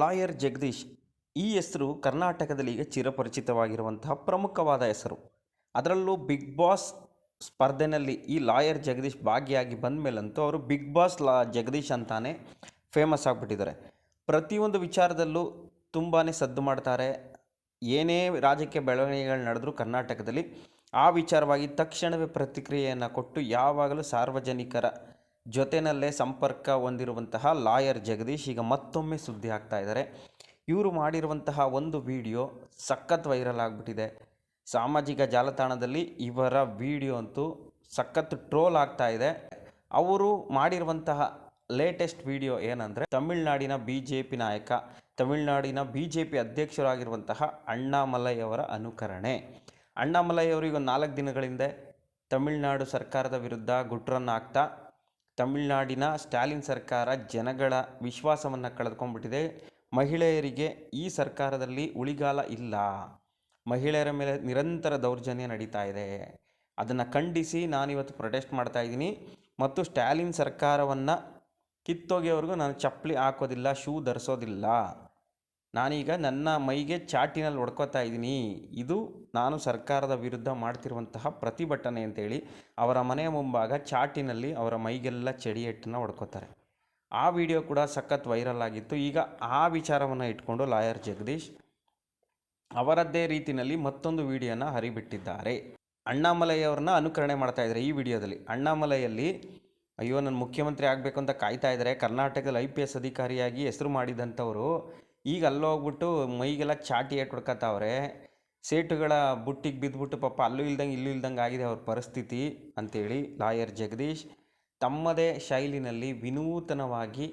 Lawyer Jagadish ಈ ಹೆಸರು ಕರ್ನಾಟಕದಲ್ಲಿ ಈಗ ಚಿರಪರಿಚಿತವಾಗಿರುವಂತಹ ಪ್ರಮುಖವಾದ ಹೆಸರು. ಅದರಲ್ಲೂ ಬಿಗ್ ಬಾಸ್ ಸ್ಪರ್ಧೆನಲ್ಲಿ ಈ ಲಾಯರ್ ಜಗದೀಶ್ ಭಾಗಿಯಾಗಿ ಬಂದ ಮೇಲಂತೂ ಅವರು ಬಿಗ್ ಬಾಸ್ ಲಾ ಜಗದೀಶ್ ಅಂತಾನೆ ಫೇಮಸ್ ಆಗಿಬಿಟ್ಟಿದ್ದಾರೆ. ಪ್ರತಿಯೊಂದು ವಿಚಾರದಲ್ಲೂ ತುಂಬಾ ಸದ್ದು ಮಾಡ್ತಾರೆ. ಏನೇ ರಾಜಕೀಯ ಬೆಳವಣಿಗೆಗಳು ನಡೆದರೂ ಕರ್ನಾಟಕದಲ್ಲಿ ಆ ವಿಚಾರವಾಗಿ ತಕ್ಷಣವೇ ಪ್ರತಿಕ್ರಿಯೆಯನ್ನು ಕೊಟ್ಟು ಯಾವಾಗಲೂ ಸಾರ್ವಜನಿಕರ ಜೊತೆಯಲ್ಲೇ ಸಂಪರ್ಕ ಹೊಂದಿರುವಂತಹ ಲಾಯರ್ ಜಗದೀಶ್ ಈಗ ಮತ್ತೊಮ್ಮೆ ಸುದ್ದಿ ಆಗ್ತಾ ಇದ್ದಾರೆ. ಇವರು ಮಾಡಿರುವಂತಹ ಒಂದು ವಿಡಿಯೋ ಸಖತ್ ವೈರಲ್ ಆಗಿಬಿಟ್ಟಿದೆ. ಸಾಮಾಜಿಕ ಜಾಲತಾಣದಲ್ಲಿ ಇವರ ವಿಡಿಯೋ ಅಂತೂ ಸಖತ್ ಟ್ರೋಲ್ ಆಗ್ತಾ ಇದೆ. ಅವರು ಮಾಡಿರುವಂತಹ ಲೇಟೆಸ್ಟ್ ವಿಡಿಯೋ ಏನಂದರೆ ತಮಿಳುನಾಡಿನ ಬಿ ಜೆ ಪಿ ನಾಯಕ, ತಮಿಳುನಾಡಿನ ಬಿ ಜೆ ಪಿ ಅಧ್ಯಕ್ಷರಾಗಿರುವಂತಹ ಅಣ್ಣಾಮಲೈ ಅವರ ಅನುಕರಣೆ. ಅಣ್ಣಾಮಲೈ ಅವರು ಈಗ ನಾಲ್ಕು ದಿನಗಳ ಹಿಂದೆ ತಮಿಳುನಾಡು ಸರ್ಕಾರದ ವಿರುದ್ಧ ಗುಟ್ರನ್ನು ಹಾಕ್ತಾ ತಮಿಳುನಾಡಿನ ಸ್ಟಾಲಿನ್ ಸರ್ಕಾರ ಜನಗಳ ವಿಶ್ವಾಸವನ್ನು ಕಳೆದುಕೊಂಡ್ಬಿಟ್ಟಿದೆ. ಮಹಿಳೆಯರಿಗೆ ಈ ಸರ್ಕಾರದಲ್ಲಿ ಉಳಿಗಾಲ ಇಲ್ಲ. ಮಹಿಳೆಯರ ಮೇಲೆ ನಿರಂತರ ದೌರ್ಜನ್ಯ ನಡೀತಾ ಇದೆ. ಅದನ್ನು ಖಂಡಿಸಿ ನಾನಿವತ್ತು ಪ್ರೊಟೆಸ್ಟ್ ಮಾಡ್ತಾ ಇದ್ದೀನಿ. ಮತ್ತು ಸ್ಟಾಲಿನ್ ಸರ್ಕಾರವನ್ನು ಕಿತ್ತೋಗಿಯವ್ರಿಗೂ ನಾನು ಚಪ್ಪಲಿ ಹಾಕೋದಿಲ್ಲ, ಶೂ ಧರಿಸೋದಿಲ್ಲ. ನಾನೀಗ ನನ್ನ ಮೈಗೆ ಚಾಟಿನಲ್ಲಿ ಹೊಡ್ಕೋತಾ ಇದ್ದೀನಿ. ಇದು ನಾನು ಸರ್ಕಾರದ ವಿರುದ್ಧ ಮಾಡ್ತಿರುವಂತಹ ಪ್ರತಿಭಟನೆ ಅಂತೇಳಿ ಅವರ ಮನೆಯ ಮುಂಭಾಗ ಚಾಟಿನಲ್ಲಿ ಅವರ ಮೈಗೆಲ್ಲ ಚಡಿಯಟ್ಟನ್ನು ಹೊಡ್ಕೋತಾರೆ. ಆ ವಿಡಿಯೋ ಕೂಡ ಸಖತ್ ವೈರಲ್ ಆಗಿತ್ತು. ಈಗ ಆ ವಿಚಾರವನ್ನು ಇಟ್ಕೊಂಡು ಲಾಯರ್ ಜಗದೀಶ್ ಅವರದ್ದೇ ರೀತಿಯಲ್ಲಿ ಮತ್ತೊಂದು ವಿಡಿಯೋನ ಹರಿಬಿಟ್ಟಿದ್ದಾರೆ. ಅಣ್ಣಾಮಲೈಯವ್ರನ್ನ ಅನುಕರಣೆ ಮಾಡ್ತಾ ಇದ್ದಾರೆ ಈ ವಿಡಿಯೋದಲ್ಲಿ. ಅಣ್ಣಾಮಲೈಯಲ್ಲಿ ಅಯ್ಯೋ, ನಾನು ಮುಖ್ಯಮಂತ್ರಿ ಆಗಬೇಕು ಅಂತ ಕಾಯ್ತಾ ಇದ್ದಾರೆ. ಕರ್ನಾಟಕದಲ್ಲಿ ಐ ಪಿ ಎಸ್ ಅಧಿಕಾರಿಯಾಗಿ ಹೆಸರು ಮಾಡಿದಂಥವರು ಈಗ ಅಲ್ಲೋಗ್ಬಿಟ್ಟು ಮೈಗೆಲ್ಲ ಚಾಟಿ ಏಟ್ ಹೊಡ್ಕತಾವ್ರೆ ಸೇಟುಗಳ ಬುಟ್ಟಿಗೆ ಬಿದ್ದುಬಿಟ್ಟು ಪಾಪ ಅಲ್ಲೂ ಇಲ್ದಂಗೆ ಇಲ್ಲೂ ಇಲ್ದಂಗೆ ಆಗಿದೆ ಅವ್ರ ಪರಿಸ್ಥಿತಿ ಅಂತೇಳಿ ಲಾಯರ್ ಜಗದೀಶ್. ತಮ್ಮದೇ ಶೈಲಿನಲ್ಲಿ ವಿನೂತನವಾಗಿ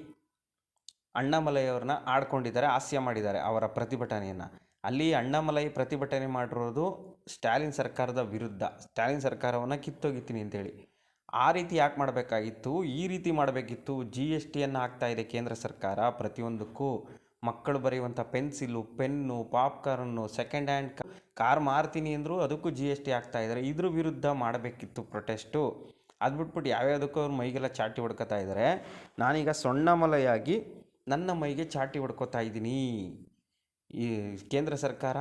ಅಣ್ಣಾಮಲೈಯವ್ರನ್ನ ಆಡ್ಕೊಂಡಿದ್ದಾರೆ, ಹಾಸ್ಯ ಮಾಡಿದ್ದಾರೆ ಅವರ ಪ್ರತಿಭಟನೆಯನ್ನು. ಅಲ್ಲಿ ಅಣ್ಣಾಮಲೈ ಪ್ರತಿಭಟನೆ ಮಾಡಿರೋದು ಸ್ಟಾಲಿನ್ ಸರ್ಕಾರದ ವಿರುದ್ಧ. ಸ್ಟಾಲಿನ್ ಸರ್ಕಾರವನ್ನು ಕಿತ್ತೋಗಿತ್ತೀನಿ ಅಂತೇಳಿ. ಆ ರೀತಿ ಯಾಕೆ ಮಾಡಬೇಕಾಗಿತ್ತು? ಈ ರೀತಿ ಮಾಡಬೇಕಿತ್ತು? ಜಿ ಎಸ್ ಟಿಯನ್ನು ಹಾಕ್ತಾ ಕೇಂದ್ರ ಸರ್ಕಾರ ಪ್ರತಿಯೊಂದಕ್ಕೂ. ಮಕ್ಕಳು ಬರೆಯುವಂಥ pencil, pen popcorn second hand car ಮಾರ್ತೀನಿ ಅಂದರೂ ಅದಕ್ಕೂ ಜಿ ಎಸ್ ಟಿ ಹಾಕ್ತಾ ಇದ್ದಾರೆ. ಇದ್ರ ವಿರುದ್ಧ ಮಾಡಬೇಕಿತ್ತು ಪ್ರೊಟೆಸ್ಟು ಅದು ಬಿಟ್ಬಿಟ್ಟು ಯಾವ್ಯಾವುದಕ್ಕೂ ಅವ್ರ ಮೈಗೆಲ್ಲ ಚಾಟಿ ಹೊಡ್ಕೊತಾ ಇದ್ದಾರೆ. ನಾನೀಗ ಸೊಣ್ಣಮಲೆಯಾಗಿ ನನ್ನ ಮೈಗೆ ಚಾಟಿ ಹೊಡ್ಕೊತಾ ಇದ್ದೀನಿ. ಈ ಕೇಂದ್ರ ಸರ್ಕಾರ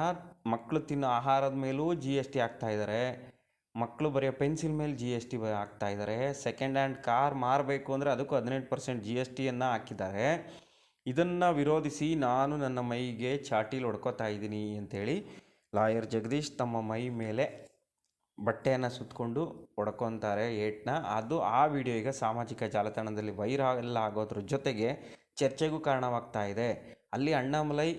ಮಕ್ಕಳು ತಿನ್ನೋ ಆಹಾರದ ಮೇಲೂ ಜಿ ಎಸ್ ಟಿ ಹಾಕ್ತಾ ಇದ್ದಾರೆ. ಮಕ್ಕಳು ಬರೆಯೋ ಪೆನ್ಸಿಲ್ ಮೇಲೆ ಜಿ ಎಸ್ ಟಿ ಹಾಕ್ತಾ ಇದ್ದಾರೆ. ಸೆಕೆಂಡ್ ಹ್ಯಾಂಡ್ ಕಾರ್ ಮಾರಬೇಕು ಅಂದರೆ ಅದಕ್ಕೂ ಹದಿನೆಂಟು ಪರ್ಸೆಂಟ್ ಜಿ ಎಸ್ ಟಿಯನ್ನು ಹಾಕಿದ್ದಾರೆ. ಇದನ್ನು ವಿರೋಧಿಸಿ ನಾನು ನನ್ನ ಮೈಗೆ ಚಾಟೀಲಿ ಹೊಡ್ಕೋತಾ ಇದ್ದೀನಿ ಅಂಥೇಳಿ ಲಾಯರ್ ಜಗದೀಶ್ ತಮ್ಮ ಮೈ ಮೇಲೆ ಬಟ್ಟೆಯನ್ನು ಸುತ್ತಕೊಂಡು ಹೊಡ್ಕೊತಾರೆ ಏಟ್ನ. ಅದು ಆ ವಿಡಿಯೋ ಈಗ ಸಾಮಾಜಿಕ ಜಾಲತಾಣದಲ್ಲಿ ವೈರಲ್ ಆಗೋದ್ರ ಜೊತೆಗೆ ಚರ್ಚೆಗೂ ಕಾರಣವಾಗ್ತಾ ಇದೆ. ಅಲ್ಲಿ ಅಣ್ಣಾಮಲೈ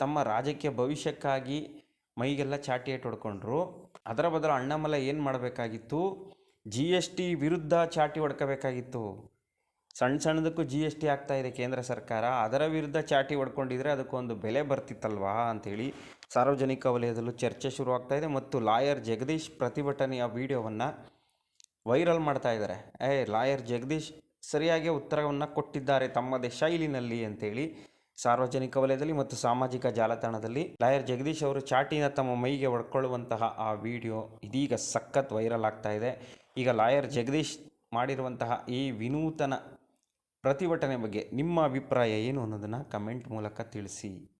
ತಮ್ಮ ರಾಜಕೀಯ ಭವಿಷ್ಯಕ್ಕಾಗಿ ಮೈಗೆಲ್ಲ ಚಾಟಿ ಏಟ್ ಹೊಡ್ಕೊಂಡ್ರು. ಅದರ ಬದಲು ಅಣ್ಣಾಮಲೈ ಏನು ಮಾಡಬೇಕಾಗಿತ್ತು? ಜಿ ಎಸ್ ಟಿ ವಿರುದ್ಧ ಚಾಟಿ ಹೊಡ್ಕೋಬೇಕಾಗಿತ್ತು. ಸಣ್ಣ ಸಣ್ಣದಕ್ಕೂ ಜಿ ಎಸ್ ಟಿ ಆಗ್ತಾ ಇದೆ ಕೇಂದ್ರ ಸರ್ಕಾರ. ಅದರ ವಿರುದ್ಧ ಚಾಟಿ ಹೊಡ್ಕೊಂಡಿದ್ರೆ ಅದಕ್ಕೊಂದು ಬೆಲೆ ಬರ್ತಿತ್ತಲ್ವಾ ಅಂಥೇಳಿ ಸಾರ್ವಜನಿಕ ವಲಯದಲ್ಲೂ ಚರ್ಚೆ ಶುರುವಾಗ್ತಾ ಇದೆ ಮತ್ತು ಲಾಯರ್ ಜಗದೀಶ್ ಪ್ರತಿಭಟನೆಯ ವಿಡಿಯೋವನ್ನು ವೈರಲ್ ಮಾಡ್ತಾ ಇದ್ದಾರೆ. ಏ, ಲಾಯರ್ ಜಗದೀಶ್ ಸರಿಯಾಗಿ ಉತ್ತರವನ್ನು ಕೊಟ್ಟಿದ್ದಾರೆ ತಮ್ಮದೇ ಶೈಲಿನಲ್ಲಿ ಅಂತೇಳಿ ಸಾರ್ವಜನಿಕ ವಲಯದಲ್ಲಿ ಮತ್ತು ಸಾಮಾಜಿಕ ಜಾಲತಾಣದಲ್ಲಿ ಲಾಯರ್ ಜಗದೀಶ್ ಅವರು ಚಾಟಿನ ತಮ್ಮ ಮೈಗೆ ಹೊಡ್ಕೊಳ್ಳುವಂತಹ ಆ ವಿಡಿಯೋ ಇದೀಗ ಸಖತ್ ವೈರಲ್ ಆಗ್ತಾ ಇದೆ. ಈಗ ಲಾಯರ್ ಜಗದೀಶ್ ಮಾಡಿರುವಂತಹ ಈ ವಿನೂತನ ಪ್ರತಿಭಟನೆ ಬಗ್ಗೆ ನಿಮ್ಮ ಅಭಿಪ್ರಾಯ ಏನು ಅನ್ನೋದನ್ನು ಕಮೆಂಟ್ ಮೂಲಕ ತಿಳಿಸಿ.